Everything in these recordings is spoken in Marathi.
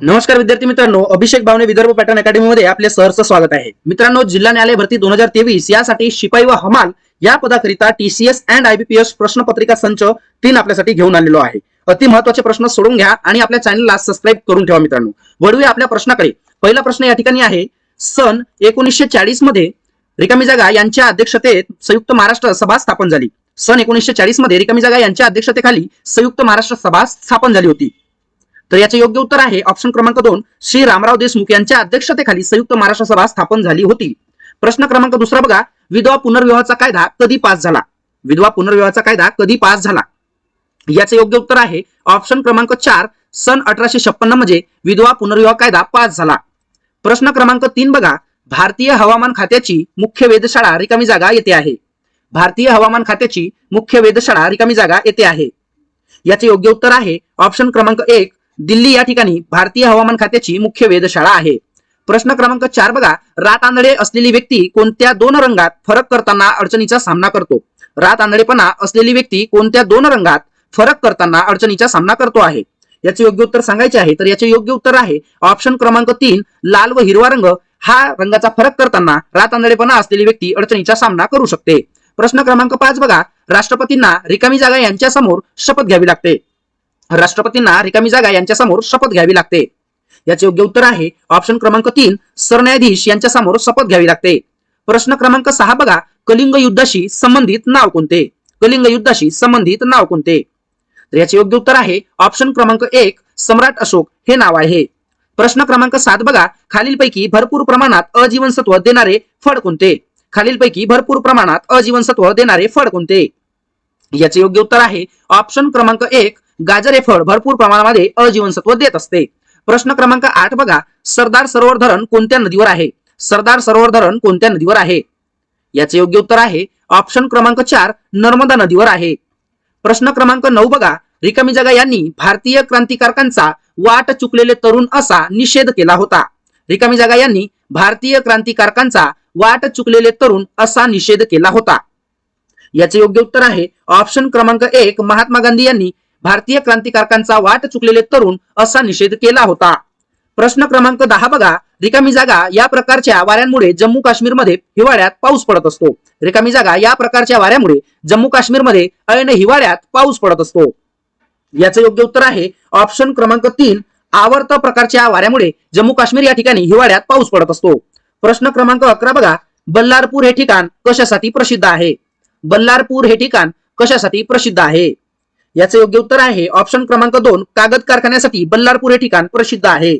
नमस्कार विद्यार्थी मित्रांनो अभिषेक भावने विदर्भ पॅटर्न अकॅडमीमध्ये आपले सहर्ष स्वागत आहे. मित्रांनो जिल्हा न्यायालय भरती दोन हजार तेवीस यासाठी शिपाई व हमाल या पदाकरिता टीसीएस अँड आयबीपीएस प्रश्नपत्रिका संच तीन आपल्यासाठी घेऊन आलेलो आहे. अति महत्त्वाचे प्रश्न सोडून घ्या आणि आपल्या चॅनलला सबस्क्राईब करून ठेवा मित्रांनो. वळूया आपल्या प्रश्नाकडे. पहिला प्रश्न या ठिकाणी आहे सन एकोणीसशे चाळीसमध्ये रिकामी जागा यांच्या अध्यक्षतेत संयुक्त महाराष्ट्र सभा स्थापन झाली. सन एकोणीसशे चाळीसमध्ये रिकामी जागा यांच्या अध्यक्षतेखाली संयुक्त महाराष्ट्र सभा स्थापन झाली होती. तर याचे योग्य उत्तर आहे ऑप्शन क्रमांक दोन श्री रामराव देशमुख यांच्या अध्यक्षतेखाली संयुक्त महाराष्ट्र सभा स्थापन झाली होती. प्रश्न क्रमांक दुसरा बघा विधवा पुनर्विवाहाचा कायदा कधी पास झाला? विधवा पुनर्विवाहाचा कायदा कधी पास झाला? याचे योग्य उत्तर आहे ऑप्शन क्रमांक चार सन अठराशे छप्पन्नमध्ये विधवा पुनर्विवाह कायदा पास झाला. प्रश्न क्रमांक तीन बघा भारतीय हवामान खात्याची मुख्य वेधशाळा रिकामी जागा येथे आहे. भारतीय हवामान खात्याची मुख्य वेधशाळा रिकामी जागा येथे आहे. याचे योग्य उत्तर आहे ऑप्शन क्रमांक एक दिल्ली या ठिकाणी भारतीय हवामान खात्याची मुख्य वेधशाळा आहे. प्रश्न क्रमांक चार बघा. रात आंधळे असलेली व्यक्ती कोणत्या दोन रंगात फरक करताना अडचणीचा सामना करतो? रात आंधळेपणा असलेली व्यक्ती कोणत्या दोन रंगात फरक करताना अडचणीचा सामना करतो आहे? याचे योग्य उत्तर सांगायचे आहे तर याचे योग्य उत्तर आहे ऑप्शन क्रमांक तीन लाल व हिरवा रंग. हा रंगाचा फरक करताना रात आंधळेपणा असलेली व्यक्ती अडचणीचा सामना करू शकते. प्रश्न क्रमांक पाच बघा. राष्ट्रपतींना रिकामी जागा यांच्या समोर शपथ घ्यावी लागते. राष्ट्रपतींना रिकामी जागा यांच्यासमोर शपथ घ्यावी लागते. याचे योग्य उत्तर आहे ऑप्शन क्रमांक तीन सरन्यायाधीश यांच्या समोर शपथ घ्यावी लागते. प्रश्न क्रमांक सहा बघा कलिंग युद्धाशी संबंधित नाव कोणते? कलिंग युद्धाशी संबंधित नाव कोणते? तर याचे योग्य उत्तर आहे ऑप्शन क्रमांक एक सम्राट अशोक हे नाव आहे. प्रश्न क्रमांक सात बघा खालीलपैकी भरपूर प्रमाणात अजीवनसत्व देणारे फळ कोणते? खालीलपैकी भरपूर प्रमाणात अजीवनसत्व देणारे फळ कोणते? याचे योग्य उत्तर आहे ऑप्शन क्रमांक एक गाजर हे फळ भरपूर प्रमाणामध्ये अजीवनसत्व देत असते. प्रश्न क्रमांक आठ बघा. सरदार सरोवर धरण कोणत्या नदीवर आहे? सरदार सरोवर धरण कोणत्या नदीवर आहे? याचे योग्य उत्तर आहे. ऑप्शन क्रमांक चार नर्मदा नदीवर आहे. प्रश्न क्रमांक नऊ बघा. रिकामी जागा यांनी भारतीय क्रांतिकारकांचा वाट चुकलेले तरुण असा निषेध केला होता. रिकामी जागा यांनी भारतीय क्रांतिकारकांचा वाट चुकलेले तरुण असा निषेध केला होता. याचे योग्य उत्तर आहे. ऑप्शन क्रमांक एक महात्मा गांधी यांनी भारतीय क्रांतिकारकांचा वाट चुकलेले तरुण असा निषेध केला होता. प्रश्न क्रमांक दहा बघा. रिकामी जागा या प्रकारच्या वाऱ्यांमुळे जम्मू काश्मीरमध्ये हिवाळ्यात पाऊस पडत असतो. रिकामी जागा या प्रकारच्या वाऱ्यामुळे जम्मू काश्मीरमध्ये ऐन हिवाळ्यात पाऊस पडत असतो. याचं योग्य उत्तर आहे ऑप्शन क्रमांक तीन. आवर्त प्रकारच्या वाऱ्यामुळे जम्मू काश्मीर या ठिकाणी हिवाळ्यात पाऊस पडत असतो. प्रश्न क्रमांक अकरा बघा. बल्लारपूर हे ठिकाण कशासाठी प्रसिद्ध आहे? बल्लारपूर हे ठिकाण कशासाठी प्रसिद्ध आहे? याचं योग्य उत्तर आहे. ऑप्शन क्रमांक दोन कागद कारखान्यासाठी बल्लारपूर हे ठिकाण प्रसिद्ध आहे.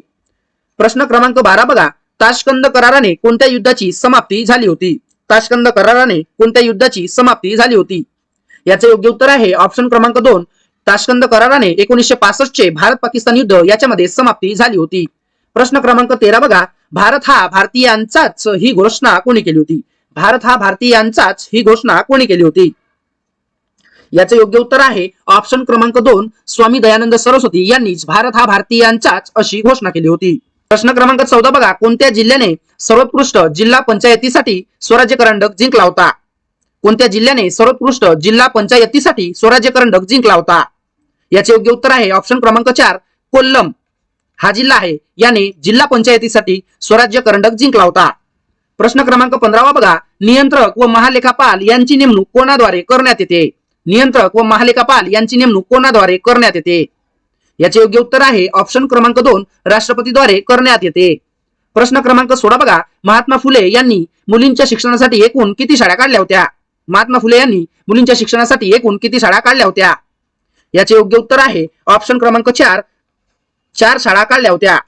प्रश्न क्रमांक बारा बघा. ताशकंद कराराने कोणत्या युद्धाची समाप्ती झाली होती? ताशकंद कराराने कोणत्या युद्धाची समाप्ती झाली होती? याचे योग्य उत्तर आहे. ऑप्शन क्रमांक दोन ताशकंद कराराने एकोणीसशे पासष्ट चे भारत पाकिस्तान युद्ध याच्यामध्ये समाप्ती झाली होती. प्रश्न क्रमांक तेरा बघा. भारत हा भारतीयांचाच ही घोषणा कोणी केली होती? भारत हा भारतीयांचाच ही घोषणा कोणी केली होती? याचे योग्य उत्तर आहे. ऑप्शन क्रमांक दोन स्वामी दयानंद सरस्वती यांनीच भारत हा भारतीयांचाच अशी घोषणा केली होती. प्रश्न क्रमांक चौदा बघा. कोणत्या जिल्ह्याने सर्वोत्कृष्ट जिल्हा पंचायतीसाठी स्वराज्य करंडक जिंकला होता? कोणत्या जिल्ह्याने सर्वोत्कृष्ट जिल्हा पंचायतीसाठी स्वराज्य करंडक जिंकला होता? याचे योग्य उत्तर आहे. ऑप्शन क्रमांक चार कोल्लम. हा जिल्हा आहे. याने जिल्हा पंचायतीसाठी स्वराज्य करंडक जिंकला होता. प्रश्न क्रमांक पंधरावा बघा. नियंत्रक व महालेखापाल यांची नेमणूक कोणाद्वारे करण्यात येते? नियंत्रक व महालेखापाल यांची नेमणूक कोणाद्वारे करण्यात येते? याचे योग्य उत्तर आहे ऑप्शन क्रमांक दोन राष्ट्रपतीद्वारे करण्यात येते. प्रश्न क्रमांक सोळा बघा. महात्मा फुले यांनी मुलींच्या शिक्षणासाठी एकूण किती शाळा काढल्या होत्या? महात्मा फुले यांनी मुलींच्या शिक्षणासाठी एकूण किती शाळा काढल्या होत्या? याचे योग्य उत्तर आहे ऑप्शन क्रमांक चार चार शाळा काढल्या होत्या.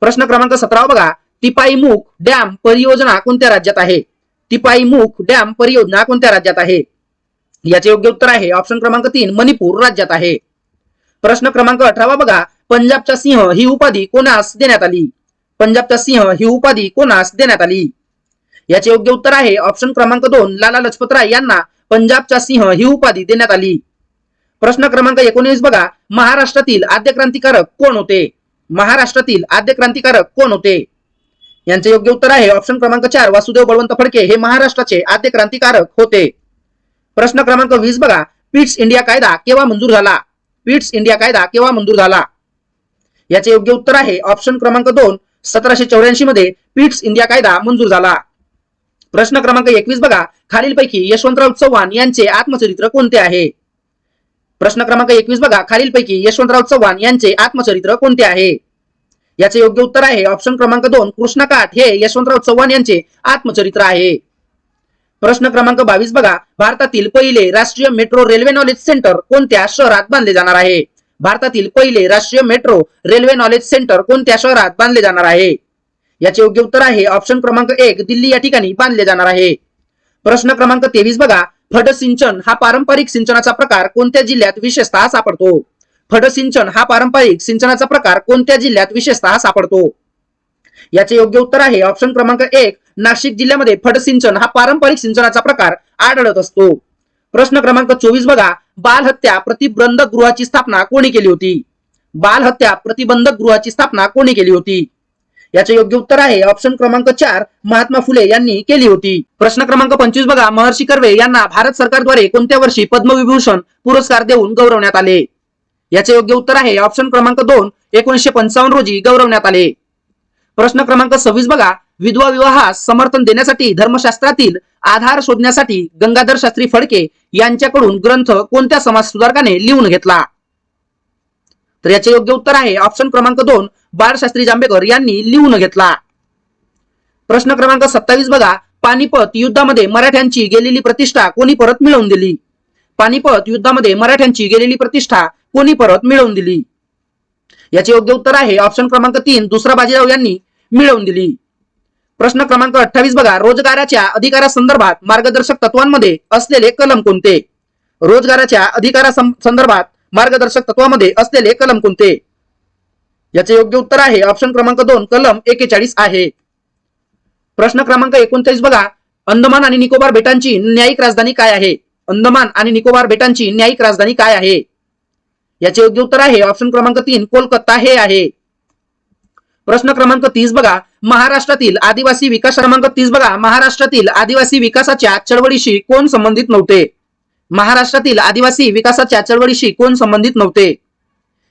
प्रश्न क्रमांक सतरावा बघा. टिपाईमुख डॅम परियोजना कोणत्या राज्यात आहे? टिपाईमुख डॅम परियोजना कोणत्या राज्यात आहे? याचे योग्य उत्तर आहे. ऑप्शन क्रमांक तीन मणिपूर राज्यात आहे. प्रश्न क्रमांक अठरावा बघा. पंजाबचा सिंह ही उपाधी कोणास देण्यात आली? पंजाबचा सिंह ही उपाधी कोणास देण्यात आली? याचे योग्य उत्तर आहे. ऑप्शन क्रमांक दोन लाला लजपतराय यांना पंजाबचा सिंह ही उपाधी देण्यात आली. प्रश्न क्रमांक एकोणीस बघा. महाराष्ट्रातील आद्य क्रांतिकारक कोण होते? महाराष्ट्रातील आद्य क्रांतिकारक कोण होते? यांचे योग्य उत्तर आहे. ऑप्शन क्रमांक चार वासुदेव बळवंत फडके हे महाराष्ट्राचे आद्य क्रांतिकारक होते. प्रश्न क्रमांक वीस बघा. पिट्स इंडिया कायदा केव्हा मंजूर झाला? पिट्स इंडिया कायदा केव्हा मंजूर झाला? याचे योग्य उत्तर आहे. ऑप्शन क्रमांक दोन सतराशे चौऱ्याऐंशी मध्ये पिट्स इंडिया कायदा मंजूर झाला. प्रश्न क्रमांक एकवीस बघा. खालीलपैकी यशवंतराव चव्हाण यांचे आत्मचरित्र कोणते आहे? प्रश्न क्रमांक एकवीस बघा. खालीलपैकी यशवंतराव चव्हाण यांचे आत्मचरित्र कोणते आहे? याचे योग्य उत्तर आहे. ऑप्शन क्रमांक दोन कृष्णकाठ हे यशवंतराव चव्हाण यांचे आत्मचरित्र आहे. प्रश्न क्रमांक बावीस बघा. भारतातील पहिले राष्ट्रीय मेट्रो रेल्वे नॉलेज सेंटर कोणत्या शहरात बांधले जाणार आहे? भारतातील पहिले राष्ट्रीय मेट्रो रेल्वे नॉलेज सेंटर कोणत्या शहरात बांधले जाणार आहे? याचे योग्य उत्तर आहे ऑप्शन क्रमांक एक दिल्ली या ठिकाणी बांधले जाणार आहे. प्रश्न क्रमांक तेवीस बघा. फड सिंचन हा पारंपरिक सिंचनाचा प्रकार कोणत्या जिल्ह्यात विशेषतः सापडतो? फड सिंचन हा पारंपरिक सिंचनाचा प्रकार कोणत्या जिल्ह्यात विशेषतः सापडतो? याचे योग्य उत्तर आहे. ऑप्शन क्रमांक एक नाशिक जिल्ह्यामध्ये फड सिंचन हा पारंपरिक सिंचनाचा प्रकार आढळत असतो. प्रश्न क्रमांक चोवीस बघा. बाल हत्या प्रतिबंधक गृहाची स्थापना कोणी केली होती? बालहत्या प्रतिबंधक गृहाची स्थापना कोणी केली होती? याचे योग्य उत्तर आहे. ऑप्शन क्रमांक चार महात्मा फुले यांनी केली होती. प्रश्न क्रमांक पंचवीस बघा. महर्षी कर्वे यांना भारत सरकारद्वारे कोणत्या वर्षी पद्मविभूषण पुरस्कार देऊन गौरवण्यात आले? याचे योग्य उत्तर आहे. ऑप्शन क्रमांक दोन एकोणीसशे पंचावन्न रोजी गौरवण्यात आले. प्रश्न क्रमांक सव्वीस बघा. विधवा विवाहास समर्थन देण्यासाठी धर्मशास्त्रातील आधार शोधण्यासाठी गंगाधर शास्त्री फडके यांच्याकडून ग्रंथ कोणत्या समाज सुधारकाने लिहून घेतला? तर याचे योग्य उत्तर आहे ऑप्शन क्रमांक दोन बाळशास्त्री जांभेकर यांनी लिहून घेतला. प्रश्न क्रमांक सत्तावीस बघा. पानिपत युद्धामध्ये मराठ्यांची गेलेली प्रतिष्ठा कोणी परत मिळवून दिली? पानिपत युद्धामध्ये मराठ्यांची गेलेली प्रतिष्ठा कोणी परत मिळवून दिली? याचे योग्य उत्तर आहे ऑप्शन क्रमांक तीन दुसरा बाजीराव यांनी मिळवून दिली. प्रश्न क्रमांक अठ्ठावीस बघा. रोजगाराच्या अधिकारासंदर्भात मार्गदर्शक तत्वांमध्ये असलेले कलम कोणते? रोजगाराच्या अधिकारा संदर्भात मार्गदर्शक तत्वामध्ये असलेले कलम कोणते? याचे योग्य उत्तर आहे. ऑप्शन क्रमांक दोन कलम एकेचाळीस आहे. प्रश्न क्रमांक एकोणचाळीस बघा. अंदमान आणि निकोबार बेटांची न्यायिक राजधानी काय आहे? अंदमान आणि निकोबार बेटांची न्यायिक राजधानी काय आहे? याचे योग्य उत्तर आहे. ऑप्शन क्रमांक तीन कोलकाता हे आहे. प्रश्न क्रमांक तीस बघा. महाराष्ट्रातील आदिवासी विकास क्रमांक तीस बघा. महाराष्ट्रातील आदिवासी विकासाच्या चळवळीशी कोण संबंधित नव्हते? महाराष्ट्रातील आदिवासी विकासाच्या चळवळीशी कोण संबंधित नव्हते?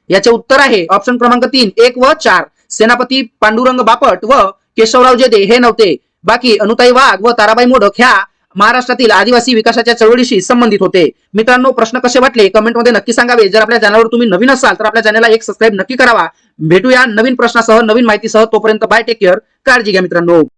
याचे उत्तर आहे ऑप्शन क्रमांक तीन एक व चार. सेनापती पांडुरंग बापट व केशवराव जेदे हे नव्हते. बाकी अनुताई वाघ व ताराबाई मोडक ह्या महाराष्ट्रातील आदिवासी विकासाच्या चळवळीशी संबंधित होते. मित्रांनो प्रश्न कसे वाटले? कमेंटमध्ये नक्की सांगावे. जर आपल्या चॅनलवर तुम्ही नवीन असाल तर आपल्या चॅनलला एक सबस्क्राईब नक्की करावा. भेटूया नवीन प्रश्नासह नवीन माहितीसह. तोपर्यंत बाय टेक केअर काळजी घ्या मित्रांनो.